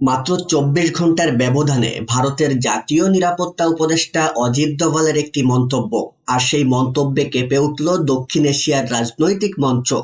মাত্র চব্বিশ ঘণ্টার ব্যবধানে ভারতের জাতীয় নিরাপত্তা উপদেষ্টা অজিত দোভালের একটি মন্তব্য। আর সেই মন্তব্যে কেঁপে উঠল দক্ষিণ এশিয়ার রাজনৈতিক মঞ্চ।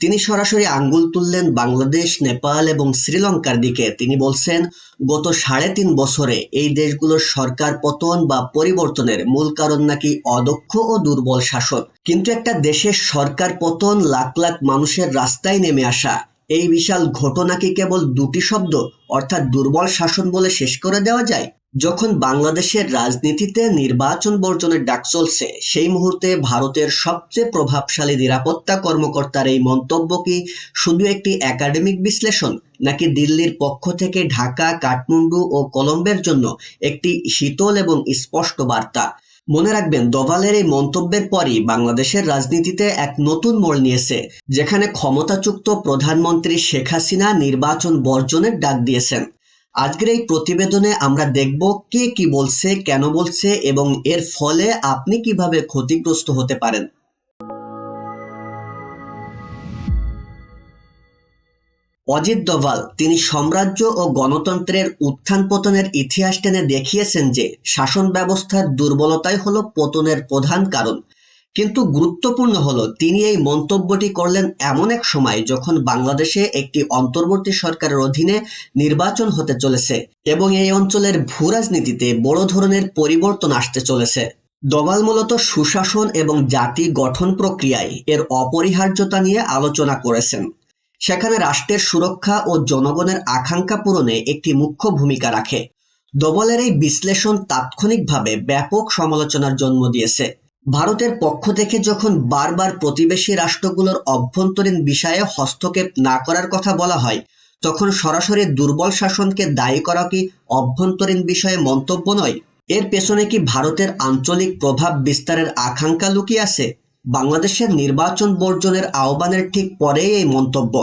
তিনি সরাসরি আঙ্গুল তুললেন বাংলাদেশ, নেপাল এবং শ্রীলঙ্কার দিকে। তিনি বলছেন, গত সাড়ে তিন বছরে এই দেশগুলোর সরকার পতন বা পরিবর্তনের মূল কারণ নাকি অদক্ষ ও দুর্বল শাসন। কিন্তু একটা দেশের সরকার পতন লাখ লাখ মানুষের রাস্তায় নেমে আসা। এই বিশাল ঘটনা কি কেবল দুটি শব্দ, অর্থাৎ দুর্বল শাসন বলে শেষ করে দেওয়া যায়? যখন বাংলাদেশের রাজনীতিতে নির্বাচন বর্জনের ডাক চলছে, সেই মুহূর্তে ভারতের সবচেয়ে প্রভাবশালী নিরাপত্তা কর্মকর্তার এই মন্তব্য কি শুধু একটি একাডেমিক বিশ্লেষণ, নাকি দিল্লির পক্ষ থেকে ঢাকা, কাঠমান্ডু ও কলম্বের জন্য একটি শীতল এবং স্পষ্ট বার্তা? মনে রাখবেন, দোভালের এই মন্তব্যের পরই বাংলাদেশের রাজনীতিতে এক নতুন মোড় নিয়েছে, যেখানে ক্ষমতাযুক্ত প্রধানমন্ত্রী শেখ হাসিনা নির্বাচন বর্জনের ডাক দিয়েছেন। আজকের এই প্রতিবেদনে আমরা দেখব কে কি বলছে, কেন বলছে এবং এর ফলে আপনি কীভাবে ক্ষতিগ্রস্ত হতে পারেন। অজিত দোভাল, তিনি সাম্রাজ্য ও গণতন্ত্রের উত্থান পতনের ইতিহাস টেনে দেখিয়েছেন যে শাসন ব্যবস্থার দুর্বলতাই হলো পতনের প্রধান কারণ। কিন্তু গুরুত্বপূর্ণ হলো, তিনি এই মন্তব্যটি করলেন এমন এক সময় যখন বাংলাদেশে একটি অন্তর্বর্তী সরকারের অধীনে নির্বাচন হতে চলেছে এবং এই অঞ্চলের ভূ রাজনীতিতে বড় ধরনের পরিবর্তন আসতে চলেছে। দবাল মূলত সুশাসন এবং জাতি গঠন প্রক্রিয়ায় এর অপরিহার্যতা নিয়ে আলোচনা করেছেন। সেখানে রাষ্ট্রের সুরক্ষা ও জনগণের আকাঙ্ক্ষা পূরণে একটি মুখ্য ভূমিকা রাখে। দোবলের এই বিশ্লেষণ তাৎক্ষণিকভাবে ব্যাপক সমালোচনার জন্ম দিয়েছে। ভারতের পক্ষ থেকে যখন বারবার প্রতিবেশী রাষ্ট্রগুলোর অভ্যন্তরীণ বিষয়ে হস্তক্ষেপ না করার কথা বলা হয়, তখন সরাসরি দুর্বল শাসনকে দায়ী করা কি অভ্যন্তরীণ বিষয়ে মন্তব্য নয়? এর পেছনে কি ভারতের আঞ্চলিক প্রভাব বিস্তারের আকাঙ্ক্ষা লুকিয়ে আছে? বাংলাদেশের নির্বাচন বর্জনের আহ্বানের ঠিক পরেই এই মন্তব্য।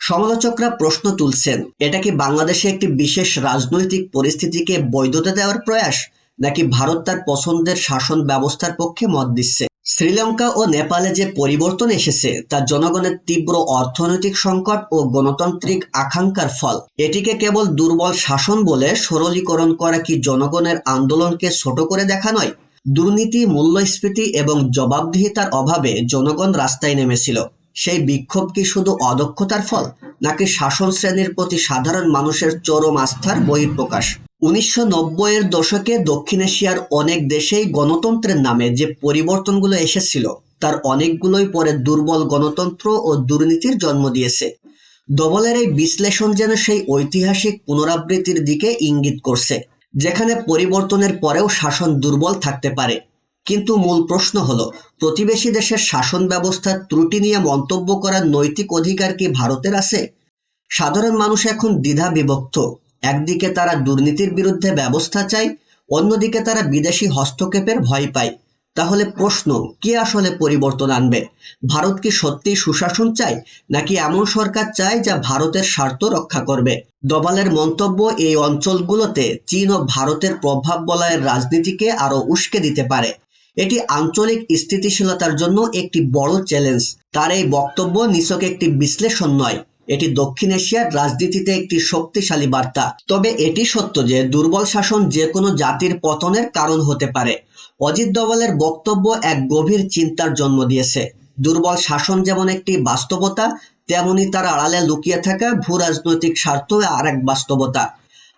সমালোচকরা প্রশ্ন তুলছেন, এটা কি বাংলাদেশে একটি বিশেষ রাজনৈতিক পরিস্থিতিকে বৈধতা দেওয়ার প্রয়াস, নাকি ভারত তার পছন্দের শাসন ব্যবস্থার পক্ষে মত দিচ্ছে? শ্রীলঙ্কা ও নেপালে যে পরিবর্তন এসেছে, তা জনগণের তীব্র অর্থনৈতিক সংকট ও গণতান্ত্রিক আকাঙ্ক্ষার ফল। এটিকে কেবল দুর্বল শাসন বলে সরলীকরণ করা কি জনগণের আন্দোলনকে ছোট করে দেখা নয় দুর্নীতি, মূল্যস্ফীতি এবং জবাবদিহিতার অভাবে জনগণ রাস্তায় নেমেছিল। সেই বিক্ষোভ কি শুধু অদক্ষতার ফল, নাকি শাসন শ্রেণির প্রতি সাধারণ মানুষের চরম আস্থার বহিঃপ্রকাশ? উনিশশো নব্বইয়ের দশকে দক্ষিণ এশিয়ার অনেক দেশেই গণতন্ত্রের নামে যে পরিবর্তনগুলো এসেছিল, তার অনেকগুলোই পরে দুর্বল গণতন্ত্র ও দুর্নীতির জন্ম দিয়েছে। ডবলের এই বিশ্লেষণ যেন সেই ঐতিহাসিক পুনরাবৃত্তির দিকে ইঙ্গিত করছে। যেখানে পরিবর্তনের পরেও শাসন দুর্বল থাকতে পারে। কিন্তু মূল প্রশ্ন হল, প্রতিবেশী দেশের শাসন ব্যবস্থার ত্রুটি নিয়ে মন্তব্য করার নৈতিক অধিকার কি ভারতের আছে? সাধারণ মানুষ এখন দ্বিধা বিভক্ত। একদিকে তারা দুর্নীতির বিরুদ্ধে ব্যবস্থা চায়, অন্যদিকে তারা বিদেশি হস্তক্ষেপের ভয় পায়। তাহলে প্রশ্ন, কে আসলে পরিবর্তন আনবে? ভারত কি সত্যিই সুশাসন চায়, নাকি এমন সরকার চায় যা ভারতের স্বার্থ রক্ষা করবে? দবালের মন্তব্য এই অঞ্চলগুলোতে চীন ও ভারতের প্রভাব বলয়ের রাজনীতিকে আরও উস্কে দিতে পারে। এটি আঞ্চলিক স্থিতিশীলতার জন্য একটি বড় চ্যালেঞ্জ। তার এই বক্তব্য নিছক একটি বিশ্লেষণ নয়। এটি দক্ষিণ এশিয়ার রাজনীতিতে একটি শক্তিশালী বার্তা। তবে এটি সত্য যে দুর্বল শাসন যে কোনো জাতির পতনের কারণ হতে পারে। অজিত দোভালের বক্তব্য এক গভীর চিন্তার জন্ম দিয়েছে। দুর্বল শাসন যেমন একটি বাস্তবতা, তেমনি তার আড়ালে লুকিয়ে থাকা ভূ রাজনৈতিক স্বার্থ আর এক বাস্তবতা।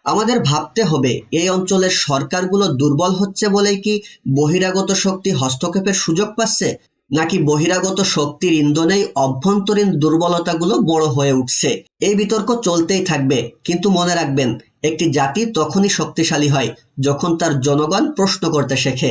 আমাদের ভাবতে হবে, এই অঞ্চলের সরকারগুলো দুর্বল হচ্ছে বলেই কি বহিরাগত শক্তি হস্তক্ষেপের সুযোগ পাচ্ছে? নাকি বহিরাগত শক্তির ইন্ধনেই অভ্যন্তরীণ দুর্বলতাগুলো বড় হয়ে উঠছে? এই বিতর্ক চলতেই থাকবে, কিন্তু মনে রাখবেন, একটি জাতি তখনই শক্তিশালী হয় যখন তার জনগণ প্রশ্ন করতে শেখে।